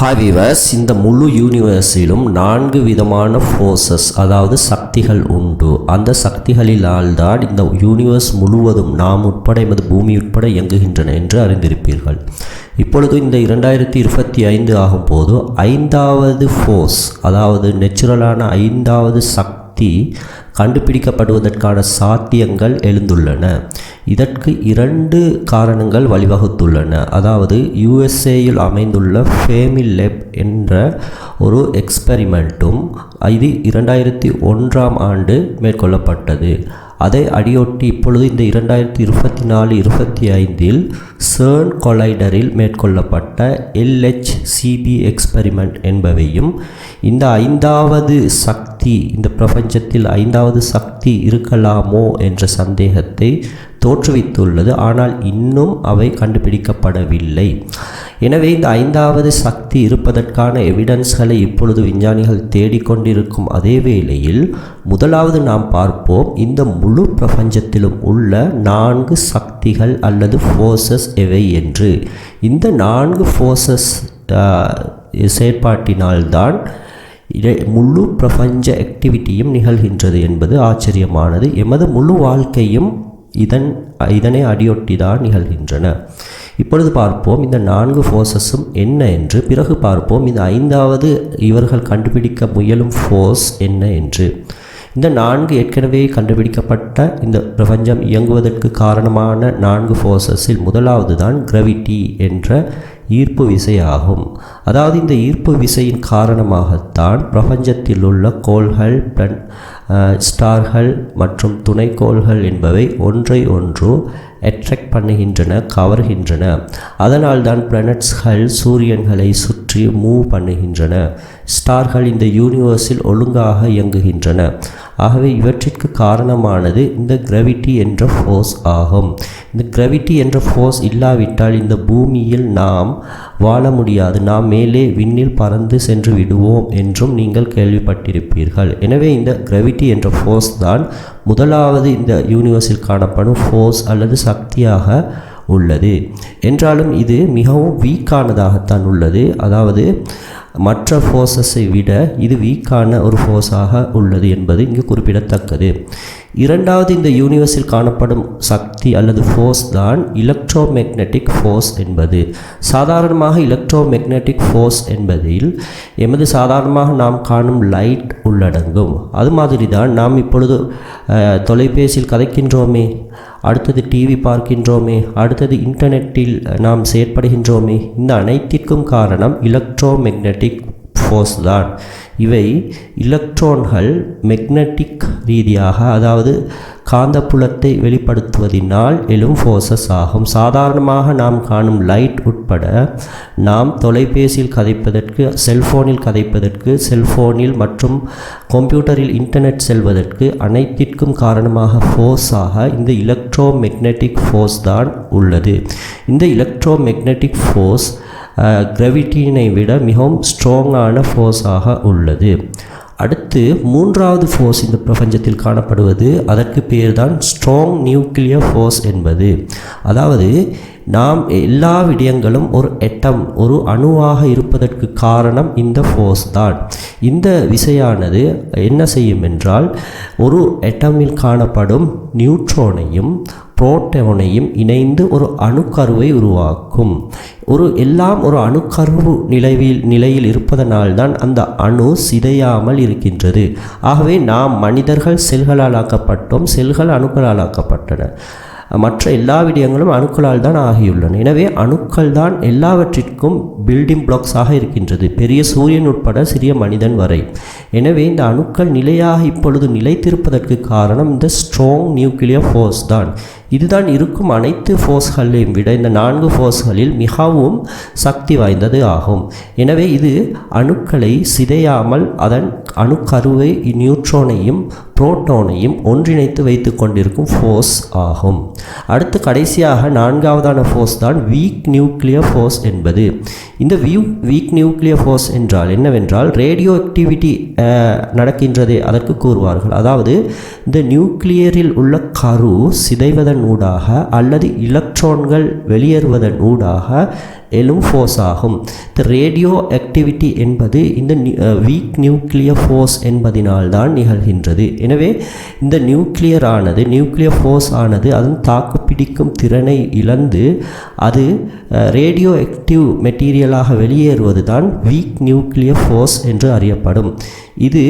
ஹாவிவர்ஸ் இந்த முழு யூனிவர்ஸிலும் நான்கு விதமான ஃபோர்ஸஸ் அதாவது சக்திகள் உண்டு. அந்த சக்திகளிலால் தான் இந்த யூனிவர்ஸ் முழுவதும் நாம் உட்பட எமது பூமி உட்பட இயங்குகின்றன என்று அறிந்திருப்பீர்கள். இப்பொழுது இந்த இரண்டாயிரத்தி இருபத்தி ஐந்து ஆகும்போது ஐந்தாவது ஃபோர்ஸ் அதாவது நெச்சுரலான ஐந்தாவது சக்தி கண்டுபிடிக்கப்படுவதற்கான சாத்தியங்கள் எழுந்துள்ளன. இதற்கு இரண்டு காரணங்கள் வழிவகுத்துள்ளன. அதாவது யுஎஸ்ஏயில் அமைந்துள்ள ஃபேமில் லெப் என்ற ஒரு எக்ஸ்பெரிமெண்ட்டும் இது இரண்டாயிரத்தி ஒன்றாம் ஆண்டு மேற்கொள்ளப்பட்டது. அதை அடியொட்டி இப்பொழுது இந்த இரண்டாயிரத்தி இருபத்தி நாலு இருபத்தி ஐந்தில் சேர்ன் கொலைடரில் மேற்கொள்ளப்பட்ட எல்ஹெச்சிபி எக்ஸ்பெரிமெண்ட் என்பவையும் இந்த ஐந்தாவது சக்தி இந்த பிரபஞ்சத்தில் ஐந்தாவது சக்தி இருக்கலாமோ என்ற சந்தேகத்தை தோற்றுவித்துள்ளது. ஆனால் இன்னும் அவை கண்டுபிடிக்கப்படவில்லை. எனவே இந்த ஐந்தாவது சக்தி இருப்பதற்கான எவிடன்ஸ்களை இப்பொழுது விஞ்ஞானிகள் தேடிக்கொண்டிருக்கும் அதே வேளையில் முதலாவது நாம் பார்ப்போம். இந்த முழு பிரபஞ்சத்திலும் உள்ள நான்கு சக்திகள் அல்லது ஃபோர்ஸஸ் எவை என்று. இந்த நான்கு ஃபோர்ஸஸ் செயற்பாட்டினால்தான் இதை முழு பிரபஞ்ச ஆக்டிவிட்டியும் நிகழ்கின்றது என்பது ஆச்சரியமானது. எமது முழு வாழ்க்கையும் இதன் இதனை அடியொட்டி தான் நிகழ்கின்றன. இப்பொழுது பார்ப்போம் இந்த நான்கு ஃபோர்ஸஸும் என்ன என்று. பிறகு பார்ப்போம் இந்த ஐந்தாவது இவர்கள் கண்டுபிடிக்க முயலும் ஃபோர்ஸ் என்ன என்று. இந்த நான்கு ஏற்கனவே கண்டுபிடிக்கப்பட்ட இந்த பிரபஞ்சம் இயங்குவதற்கு காரணமான நான்கு ஃபோர்ஸஸில் முதலாவது தான் கிரவிட்டி என்ற ஈர்ப்பு விசை ஆகும் அதாவது இந்த ஈர்ப்பு விசையின் காரணமாகத்தான் பிரபஞ்சத்தில் உள்ள கோள்கள் பிளன் ஸ்டார்கள் மற்றும் துணைக்கோள்கள் என்பவை ஒன்றை ஒன்று அட்ராக்ட் பண்ணுகின்றன கவர்கின்றன. அதனால் தான் பிளானட்ஸ்கள் சூரியன்களை சுற்றி மூவ் பண்ணுகின்றன. ஸ்டார்கள் இந்த யூனிவர்ஸில் ஒழுங்காக இயங்குகின்றன. ஆகவே இவற்றிற்கு காரணமானது இந்த கிரவிட்டி என்ற ஃபோர்ஸ் ஆகும். இந்த கிரவிட்டி என்ற ஃபோர்ஸ் இல்லாவிட்டால் இந்த பூமியில் நாம் வாழ முடியாது. நாம் மேலே விண்ணில் பறந்து சென்று விடுவோம் என்றும் நீங்கள் கேள்விப்பட்டிருப்பீர்கள். எனவே இந்த கிரவிட்டி என்ற ஃபோர்ஸ் தான் முதலாவது இந்த யூனிவர்ஸில் காணப்படும் ஃபோர்ஸ் அல்லது சக்தியாக உள்ளது. என்றாலும் இது மிகவும் வீக்கானதாகத்தான் உள்ளது. அதாவது மற்ற ஃபோர்ஸஸை விட இது வீக்கான ஒரு ஃபோர்ஸாக உள்ளது என்பது இங்கு குறிப்பிடத்தக்கது. இரண்டாவது இந்த யூனிவர்ஸில் காணப்படும் சக்தி அல்லது ஃபோர்ஸ் தான் எலக்ட்ரோ மேக்னெட்டிக் ஃபோர்ஸ் என்பது. சாதாரணமாக எலக்ட்ரோ மேக்னெட்டிக் ஃபோர்ஸ் என்பதில் எமது சாதாரணமாக நாம் காணும் லைட் உள்ளடங்கும். அது மாதிரி தான் நாம் இப்பொழுது தொலைபேசியில் கதைக்கின்றோமே அடுத்தது டிவி பார்க்கின்றோமே அடுத்தது இன்டர்நெட்டில் நாம் செயற்படுகின்றோமே இந்த அனைத்திற்கும் காரணம் எலக்ட்ரோ மேக்னெட்டிக் ஃபோர்ஸ் தான். இவை எலக்ட்ரான்கள் மெக்னட்டிக் ரீதியாக அதாவது காந்தப்புலத்தை வெளிப்படுத்துவதினால் எழும் ஃபோர்ஸஸ் ஆகும். சாதாரணமாக நாம் காணும் லைட் உட்பட நாம் தொலைபேசியில் கதைப்பதற்கு செல்ஃபோனில் கதைப்பதற்கு செல்ஃபோனில் மற்றும் கம்ப்யூட்டரில் இன்டர்நெட் செல்வதற்கு அனைத்திற்கும் காரணமாக ஃபோர்ஸாக இந்த எலக்ட்ரோ மெக்னட்டிக் ஃபோர்ஸ் தான் உள்ளது. இந்த எலக்ட்ரோ மெக்னட்டிக் ஃபோர்ஸ் கிரவிட்டியினை விட மிகவும் ஸ்ட்ராங்கான ஃபோர்ஸாக உள்ளது. அடுத்து மூன்றாவது ஃபோர்ஸ் இந்த பிரபஞ்சத்தில் காணப்படுவது அதற்கு பேர் தான் ஸ்ட்ராங் நியூக்ளியர் ஃபோர்ஸ் என்பது. அதாவது நாம் எல்லா விடயங்களும் ஒரு எட்டம் ஒரு அணுவாக இருப்பதற்கு காரணம் இந்த ஃபோர்ஸ் தான். இந்த விசையானது என்ன செய்யும் என்றால் ஒரு எட்டமில் காணப்படும் நியூட்ரோனையும் புரோட்டோனையும் இணைந்து ஒரு அணுக்கருவை உருவாக்கும். ஒரு எல்லாம் ஒரு அணுக்கரு நிலைவில் நிலையில் இருப்பதனால்தான் அந்த அணு சிதையாமல் இருக்கின்றது. ஆகவே நாம் மனிதர்கள் செல்களால் ஆக்கப்பட்டோம் செல்கள் அணுக்களால் ஆக்கப்பட்டன மற்ற எல்லா விடயங்களும் அணுக்களால் தான் ஆகியுள்ளன. எனவே அணுக்கள் தான் எல்லாவற்றிற்கும் பில்டிங் பிளாக்ஸாக இருக்கின்றது. பெரிய சூரியன் உட்பட சிறிய மனிதன் வரை. எனவே இந்த அணுக்கள் நிலையாக இப்பொழுது நிலைத்திருப்பதற்கு காரணம் இந்த ஸ்ட்ராங் நியூக்ளியர் ஃபோர்ஸ் தான். இதுதான் இருக்கும் அனைத்து ஃபோர்ஸ்களையும் விட இந்த நான்கு ஃபோர்ஸ்களில் மிகவும் சக்தி வாய்ந்தது ஆகும். எனவே இது அணுக்களை சிதையாமல் அதன் அணுக்கருவை நியூட்ரோனையும் புரோட்டோனையும் ஒன்றிணைத்து வைத்து கொண்டிருக்கும் ஃபோர்ஸ் ஆகும். அடுத்து கடைசியாக நான்காவதான ஃபோர்ஸ் தான் வீக் நியூக்ளியர் ஃபோர்ஸ் என்பது. இந்த வியூ வீக் நியூக்ளியர் ஃபோர்ஸ் என்றால் என்னவென்றால் ரேடியோ ஆக்டிவிட்டி நடக்கின்றதே அதற்கு கூறுவார்கள். அதாவது இந்த நியூக்ளியரில் உள்ள கரு சிதைவதன் ஊடாக அல்லது எலக்ட்ரான்கள் வெளியேறுவதன் ஊடாக எனும் ஃபோர்ஸ் ஆகும். த ரேடியோ ஆக்டிவிட்டி என்பது இந்த வீக் நியூக்ளியர் uh, ஃபோர்ஸ் என்பதினால்தான் நிகழ்கின்றது. எனவே இந்த நியூக்ளியர் ஆனது நியூக்ளியர் ஃபோர்ஸ் ஆனது அதன் தாக்குப்பிடிக்கும் திறனை இழந்து அது ரேடியோ ஆக்டிவ் மெட்டீரியலாக வெளியேறுவது தான் வீக் நியூக்ளியர் ஃபோர்ஸ் என்று அறியப்படும். இது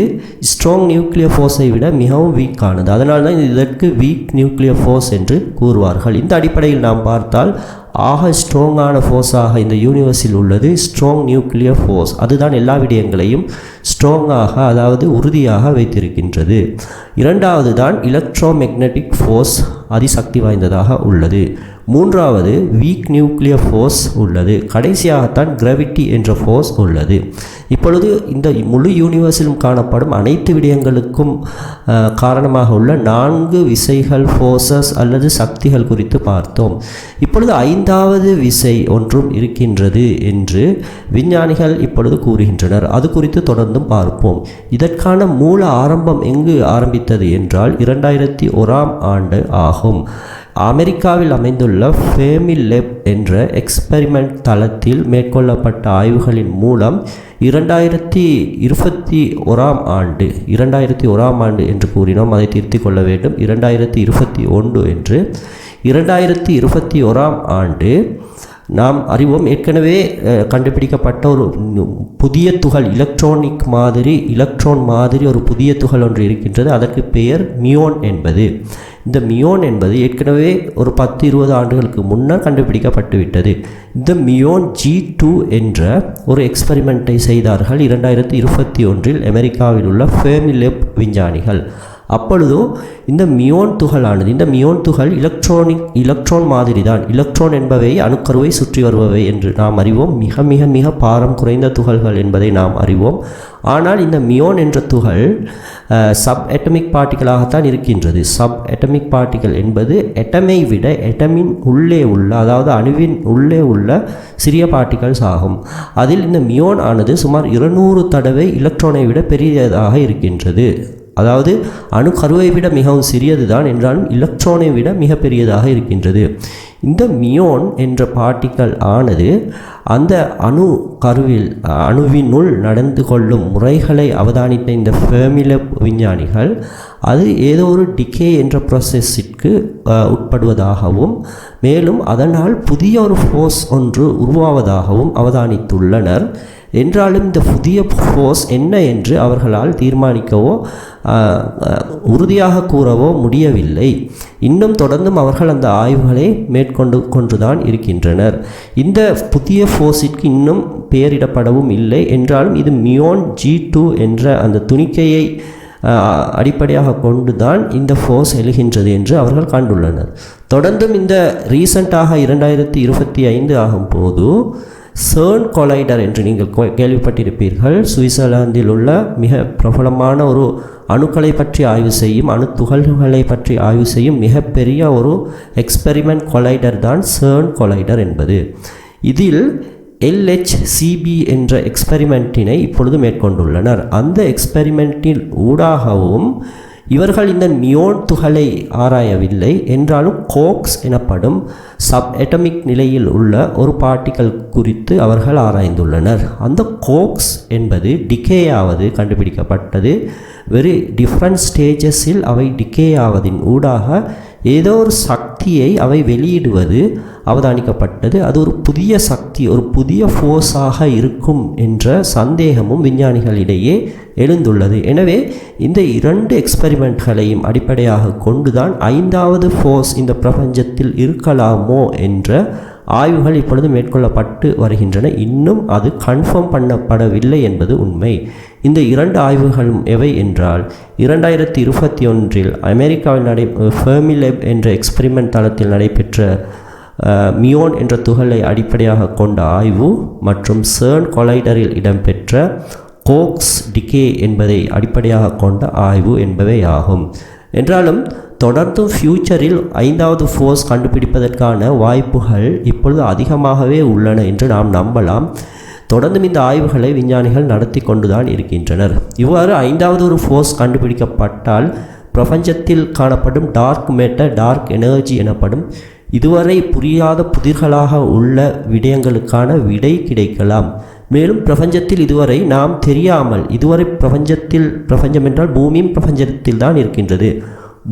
ஸ்ட்ராங் நியூக்ளியர் ஃபோர்ஸை விட மிகவும் வீக்கானது அதனால் தான் இதற்கு வீக் நியூக்ளியர் ஃபோர்ஸ் என்று கூறுவார்கள். இந்த அடிப்படையில் நாம் பார்த்தால் ஆக ஸ்ட்ராங்கான ஃபோர்ஸாக இந்த யூனிவர்ஸில் உள்ளது. ஸ்ட்ராங் நியூக்ளியர் ஃபோர்ஸ் அதுதான் எல்லா விடயங்களையும் ஸ்ட்ராங்காக அதாவது உறுதியாக வைத்திருக்கின்றது. இரண்டாவது தான் எலக்ட்ரோ மேக்னெட்டிக் ஃபோர்ஸ் அதிசக்தி வாய்ந்ததாக உள்ளது. மூன்றாவது வீக் நியூக்ளியர் ஃபோர்ஸ் உள்ளது. கடைசியாகத்தான் கிராவிட்டி என்ற ஃபோர்ஸ் உள்ளது. இப்பொழுது இந்த முழு யூனிவர்ஸிலும் காணப்படும் அனைத்து விடயங்களுக்கும் காரணமாக உள்ள நான்கு விசைகள் ஃபோர்ஸஸ் அல்லது சக்திகள் குறித்து பார்த்தோம். இப்பொழுது ஐந்தாவது விசை ஒன்றும் இருக்கின்றது என்று விஞ்ஞானிகள் இப்பொழுது கூறுகின்றனர். அது குறித்து தொடர்ந்தும் பார்ப்போம். இதற்கான மூல ஆரம்பம் எங்கு ஆரம்பித்தது என்றால் இரண்டாயிரத்தி ஓராம் ஆண்டு ஆகும். அமெரிக்காவில் அமைந்துள்ள ஃபேமில் லெப் என்ற எக்ஸ்பெரிமெண்ட் தளத்தில் மேற்கொள்ளப்பட்ட ஆய்வுகளின் மூலம் இரண்டாயிரத்தி இருபத்தி ஓராம் ஆண்டு இரண்டாயிரத்தி ஓராம் ஆண்டு என்று கூறினோம். அதை திருத்திக் கொள்ள வேண்டும். இரண்டாயிரத்தி இருபத்தி ஒன்று என்று இரண்டாயிரத்தி இருபத்தி ஓராம் ஆண்டு நாம் அறிவோம். ஏற்கனவே கண்டுபிடிக்கப்பட்ட ஒரு புதிய துகள் எலக்ட்ரானிக் மாதிரி எலக்ட்ரான் மாதிரி ஒரு புதிய துகள் ஒன்று இருக்கின்றது. அதற்கு பெயர் மியோன் என்பது. இந்த மியோன் என்பது ஏற்கனவே ஒரு பத்து இருபது ஆண்டுகளுக்கு முன்னர் கண்டுபிடிக்கப்பட்டுவிட்டது. இந்த மியோன் ஜி டூ என்ற ஒரு எக்ஸ்பெரிமெண்ட்டை செய்தார்கள் இரண்டாயிரத்தி இருபத்தி ஒன்றில் அமெரிக்காவில் உள்ள ஃபேமிலெப் விஞ்ஞானிகள். அப்பொழுதோ இந்த மியோன் துகளானது இந்த மியோன் துகள் எலக்ட்ரானிக் எலக்ட்ரான் மாதிரி தான் எலக்ட்ரான் என்பவை அணுக்கருவை சுற்றி வருபவை என்று நாம் அறிவோம். மிக மிக மிக பாரம் குறைந்த துகள்கள் என்பதை நாம் அறிவோம். ஆனால் இந்த மியோன் என்ற துகள் சப் அட்டமிக் பார்ட்டிகளாகத்தான் இருக்கின்றது. சப் அட்டமிக் பார்ட்டிகள் என்பது எட்டமை விட எட்டமின் உள்ளே உள்ள அதாவது அணுவின் உள்ளே உள்ள சிறிய பார்ட்டிகல்ஸ் ஆகும். அதில் இந்த மியோன் ஆனது சுமார் இருநூறு தடவை எலக்ட்ரானை விட பெரியதாக இருக்கின்றது. அதாவது அணு கருவை விட மிகவும் சிறியது தான் என்றாலும் எலக்ட்ரானை விட மிகப்பெரியதாக இருக்கின்றது. இந்த மியோன் என்ற பார்ட்டிக்கல் ஆனது அந்த அணு கருவில் அணுவினுள் நடந்து கொள்ளும் முறைகளை அவதானித்த இந்த ஃபேமில விஞ்ஞானிகள் அது ஏதோ ஒரு டிகே என்ற ப்ராசஸிற்கு உட்படுவதாகவும் மேலும் அதனால் புதிய ஒரு ஃபோர்ஸ் ஒன்று உருவாவதாகவும் அவதானித்துள்ளனர். என்றாலும் இந்த புதிய ஃபோர்ஸ் என்ன என்று அவர்களால் தீர்மானிக்கவோ உறுதியாக கூறவோ முடியவில்லை. இன்னும் தொடர்ந்தும் அவர்கள் அந்த ஆய்வுகளை மேற்கொண்டு கொண்டுதான் இருக்கின்றனர். இந்த புதிய ஃபோர்ஸிற்கு இன்னும் பெயரிடப்படவும் இல்லை. என்றாலும் இது மியோன் ஜி டூ என்ற அந்த துணிக்கையை அடிப்படையாக கொண்டு தான் இந்த ஃபோர்ஸ் எழுகின்றது என்று அவர்கள் கண்டுள்ளனர். தொடர்ந்தும் இந்த ரீசண்டாக இரண்டாயிரத்தி இருபத்தி ஐந்து ஆகும் போது சேர்ன் கொலைடர் என்று நீங்கள் கேள்விப்பட்டிருப்பீர்கள். சுவிட்சர்லாந்தில் உள்ள மிக பிரபலமான ஒரு அணுக்களை பற்றி ஆய்வு செய்யும் அணு துகள்களை பற்றி ஆய்வு செய்யும் மிகப்பெரிய ஒரு எக்ஸ்பெரிமெண்ட் கொலைடர் தான் சேர்ன் கொலைடர் என்பது. இதில் எல்ஹெச்சிபி என்ற எக்ஸ்பெரிமெண்ட்டினை இப்பொழுது மேற்கொண்டுள்ளனர். அந்த எக்ஸ்பெரிமெண்ட்டின் ஊடாகவும் இவர்கள் இந்த மியோன் துகளை ஆராயவில்லை. என்றாலும் கோக்ஸ் எனப்படும் சப் எட்டமிக் நிலையில் உள்ள ஒரு பார்ட்டிக்கல் குறித்து அவர்கள் ஆராய்ந்துள்ளனர். அந்த கோக்ஸ் என்பது டிகேயாவது கண்டுபிடிக்கப்பட்டது. வெரி டிஃப்ரெண்ட் ஸ்டேஜஸில் அவை டிகே ஆவதின் ஊடாக ஏதோ ஒரு சக்தியை அவை வெளியிடுவது அவதானிக்கப்பட்டது. அது ஒரு புதிய சக்தி ஒரு புதிய ஃபோர்ஸாக இருக்கும் என்ற சந்தேகமும் விஞ்ஞானிகளிடையே எழுந்துள்ளது. எனவே இந்த இரண்டு எக்ஸ்பெரிமெண்ட்களையும் அடிப்படையாக கொண்டுதான் ஐந்தாவது ஃபோர்ஸ் இந்த பிரபஞ்சத்தில் இருக்கலாமோ என்ற ஆய்வுகள் இப்பொழுது மேற்கொள்ளப்பட்டு வருகின்றன. இன்னும் அது கன்ஃபார்ம் பண்ணப்படவில்லை என்பது உண்மை. இந்த இரண்டு ஆய்வுகளும் எவை என்றால் இரண்டாயிரத்தி இருபத்தி ஒன்றில் அமெரிக்காவில் நடை ஃபெர்மிலெப் என்ற எக்ஸ்பெரிமெண்ட் தளத்தில் நடைபெற்ற மியோன் என்ற துகளை அடிப்படையாக கொண்ட ஆய்வு மற்றும் சேர்ன் கொலைடரில் இடம்பெற்ற கோக்ஸ் டிகே என்பதை அடிப்படையாக கொண்ட ஆய்வு என்பவை ஆகும் என்றாலும் தொடர்ந்தும் ஃப்யூச்சரில் ஐந்தாவது ஃபோர்ஸ் கண்டுபிடிப்பதற்கான வாய்ப்புகள் இப்பொழுது அதிகமாகவே உள்ளன என்று நாம் நம்பலாம். தொடர்ந்தும் இந்த ஆய்வுகளை விஞ்ஞானிகள் நடத்தி கொண்டுதான் இருக்கின்றனர். இவ்வாறு ஐந்தாவது ஒரு ஃபோர்ஸ் கண்டுபிடிக்கப்பட்டால் பிரபஞ்சத்தில் காணப்படும் டார்க் மேட்டர் டார்க் எனர்ஜி எனப்படும் இதுவரை புரியாத புதிர்களாக உள்ள விடயங்களுக்கான விடை கிடைக்கலாம். மேலும் பிரபஞ்சத்தில் இதுவரை நாம் தெரியாமல் இதுவரை பிரபஞ்சத்தில் பிரபஞ்சம் என்றால் பூமியும் பிரபஞ்சத்தில் தான் இருக்கின்றது.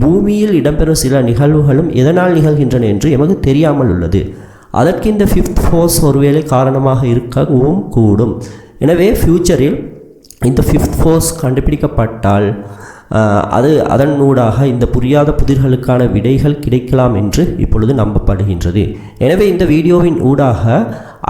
பூமியில் இடம்பெறும் சில நிகழ்வுகளும் எதனால் நிகழ்கின்றன என்று எமக்கு தெரியாமல் உள்ளது. அதற்கு இந்த ஃபிஃப்த் ஃபோர்ஸ் ஒருவேளை காரணமாக இருக்கவும் கூடும். எனவே ஃப்யூச்சரில் இந்த ஃபிஃப்த் ஃபோர்ஸ் கண்டுபிடிக்கப்பட்டால் அது அதன் ஊடாக இந்த புரியாத புதிர்களுக்கான விடைகள் கிடைக்கலாம் என்று இப்பொழுது நம்பப்படுகின்றது. எனவே இந்த வீடியோவின் ஊடாக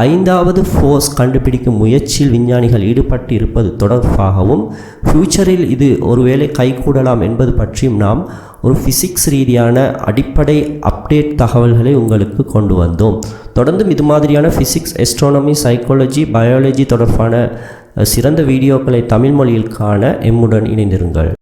ஐந்தாவது ஃபோர்ஸ் கண்டுபிடிக்கும் முயற்சியில் விஞ்ஞானிகள் ஈடுபட்டு இருப்பது தொடர்பாகவும் ஃப்யூச்சரில் இது ஒருவேளை கைகூடலாம் என்பது பற்றியும் நாம் ஒரு ஃபிசிக்ஸ் ரீதியான அடிப்படை அப்டேட் தகவல்களை உங்களுக்கு கொண்டு வந்தோம். தொடர்ந்தும் இது மாதிரியான ஃபிசிக்ஸ் எஸ்ட்ரானமி சைக்காலஜி பயாலஜி தொடர்பான சிறந்த வீடியோக்களை தமிழ் மொழியில் காண எம்முடன் இணைந்திருங்கள்.